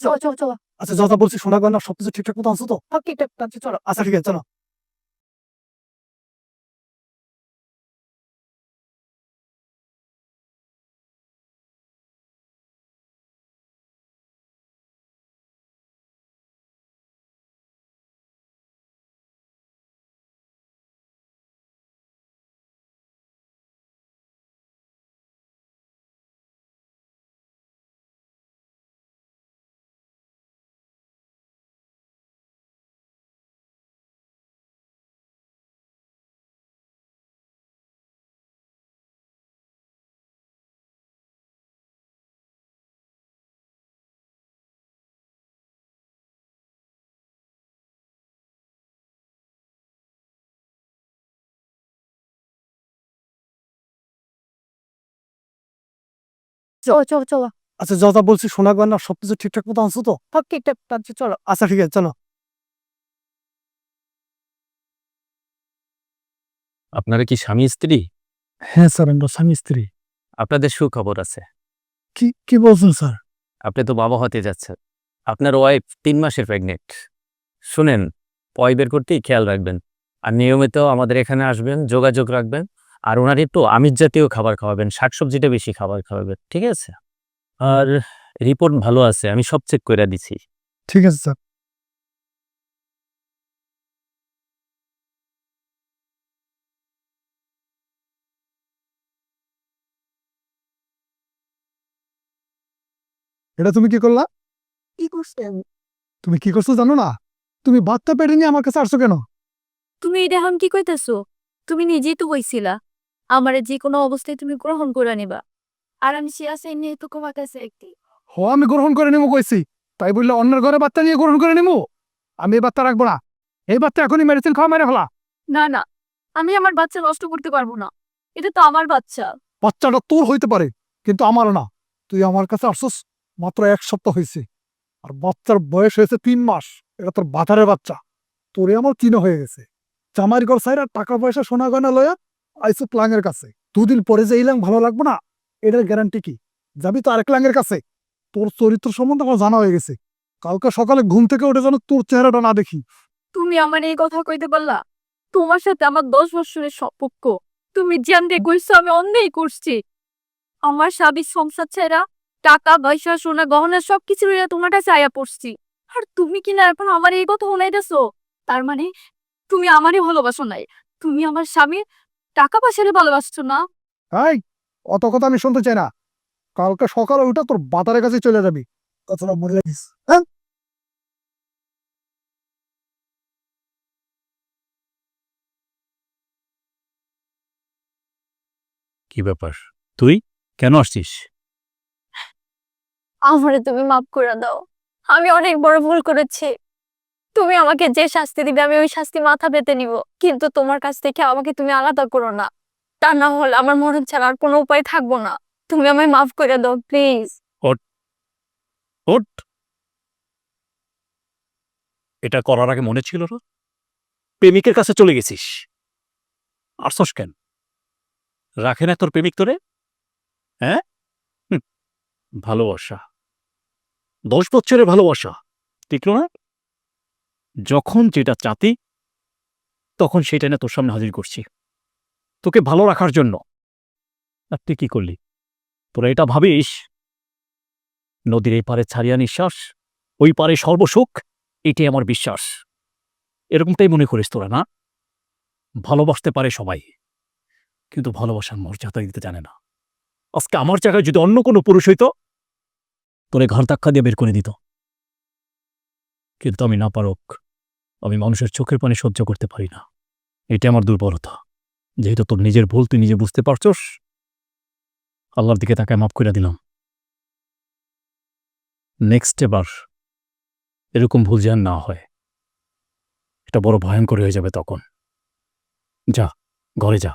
চলো চলো চলো আচ্ছা যা যা বলছি শোনা গয়না সবকিছু ঠিকঠাক মতো আছো তো? ঠিকঠাক আছে চলো। আচ্ছা ঠিক আছে চলো। চলো চলো। চলো আচ্ছা যা যা বলছি শোনা গয়না সবকিছু ঠিকঠাক মতো আনছো তো? সব ঠিকঠাক আছে চলো। আচ্ছা ঠিক আছে চলো। আপনারা কি স্বামী স্ত্রী? হ্যাঁ স্যার আমরা স্বামী স্ত্রী। আপনাদের সুখবর আছে। কি কি বলছেন স্যার? আপনি তো বাবা হতে যাচ্ছেন। আপনার ওয়াইফ তিন মাসের প্রেগনেন্ট শুনেন পয় বের করতেই খেয়াল রাখবেন। আর নিয়মিত আমাদের এখানে আসবেন যোগাযোগ রাখবেন। আর ওনার একটু আমিষ জাতীয় খাবার খাওয়াবেন শাকসবজিটা বেশি খাবার খাওয়াবেন ঠিক আছে? আর রিপোর্ট ভালো আছে আমি সব চেক করে দিছি। ঠিক আছে স্যার। এটা তুমি কি করলা? কি করছেন তুমি কি করছ জানো না? তুমি বাচ্চা পেটে নিয়ে আমার কাছে আসছো কেন? তুমি এটা এখন কি কইতেছো? তুমি নিজেই তো কইছিলা। আমারে যে কোনো অবস্থায় তুমি গ্রহণ করে নিবা। আর আমি সে আছে নিয়ে তো তোমার কাছে একটি। হ আমি গ্রহণ করে নেব কইছি। তাই বললে অন্যের ঘরে বাচ্চা নিয়ে গ্রহণ করে নেব আমি এই বাচ্চা রাখব না। এই বাচ্চা এখনই মেডিসিন খাওয়া মেরে ফেলা। না না আমি আমার বাচ্চা নষ্ট করতে পারব না। এটা তো আমার বাচ্চা। বাচ্চাটা তোর হইতে পারে কিন্তু আমার না। তুই আমার কাছে আসছিস মাত্র এক সপ্তাহ হয়েছে আর বাচ্চার বয়স হয়েছে তিন মাস। এটা তোর বাতারের বাচ্চা। তোরে আমার কিনো হয়ে গেছে। জামাইর ঘর সাইরা টাকা পয়সা সোনা গয়না লয়া আইসো প্লাঙের কাছে। দুদিন পরে যে ইলাং ভালো লাগবে না, এটার গ্যারান্টি কি? যাবি তো আরেক লাঙের কাছে? তোর চরিত্র সম্বন্ধে আমার জানা হয়ে গেছে। কালকে সকালে ঘুম থেকে উঠে যেন তোর চেহারাটা না দেখি। তুমি আমার এই কথা কইতে পারলা? তোমার সাথে আমার দশ বছরের সম্পর্ক। তুমি জানতে কইছো, আমি অন্যই করছি। আমার স্বামী সংসার ছেড়া, টাকা, পয়সা, সোনা, গহনা সবকিছু লইয়া তোমার কাছে আয়া পড়ছি। আর তুমি কিনা এখন আমার এই কথা শোনাইতেছো? তার মানে তুমি আমারই ভালোবাসো নাই। তুমি আমার স্বামীর টাকা পয়সারে ভালোবাসছো না? এই অত কথা আমি শুনতে চাই না। কালকে সকালে উঠে তোর বাতারের কাছে চলে যাবি। কথাটা মনে রাখিস হ্যাঁ? কি ব্যাপার? তুই? কেন আসছিস? আমারে তুমি মাফ করে দাও। আমি অনেক বড় ভুল করেছি। তুমি আমাকে যে শাস্তি দিবে, আমি ওই শাস্তি মাথা পেতে নিব। কিন্তু তোমার কাছ থেকে আমাকে তুমি আলাদা করো না। তা না হলে আমার মরণ ছাড়া আর কোনো উপায় থাকব না। তুমি আমায় মাফ করে দাও, প্লিজ। এটা করার আগে মনে ছিল না? প্রেমিকের কাছে চলে গেছিস। আসছস কেন? রাখে না তোর প্রেমিক তোরে? হ্যাঁ? ভালোবাসা। দশ বছরের ভালোবাসা। টিকলো না? যখন যেটা চাতি, তখন সেটা না তোর সামনে হাজির করছি। তোকে ভালো রাখার জন্য। আর তুই কি করলি? তোরা এটা ভাবিস? নদীর এই পারে ছাড়িয়া নিঃশ্বাস, ওই পারে সর্বসুখ এটি আমার বিশ্বাস। এরকমটাই মনে করিস তোরা, না? ভালোবাসতে পারে সবাই, কিন্তু ভালোবাসার মর্যাদা দিতে জানে না। আজকে আমার জায়গায় যদি অন্য কোনো পুরুষ হইত, তোরে ঘর ধাক্কা দিয়ে বের করে দিত। কিন্তু আমি না পারক আমি মানুষের চোখের পানি সহ্য করতে পারি না। এটা আমার দুর্বলতা। যেহেতু তোর নিজের ভুল তুই নিজে বুঝতে পারছস, আল্লাহর দিকে তাকে মাফ করে দিলাম। নেক্সট এবার, এরকম ভুল যেন না হয়, এটা বড় ভয়ঙ্কর হয়ে যাবে তখন। যা, ঘরে যা।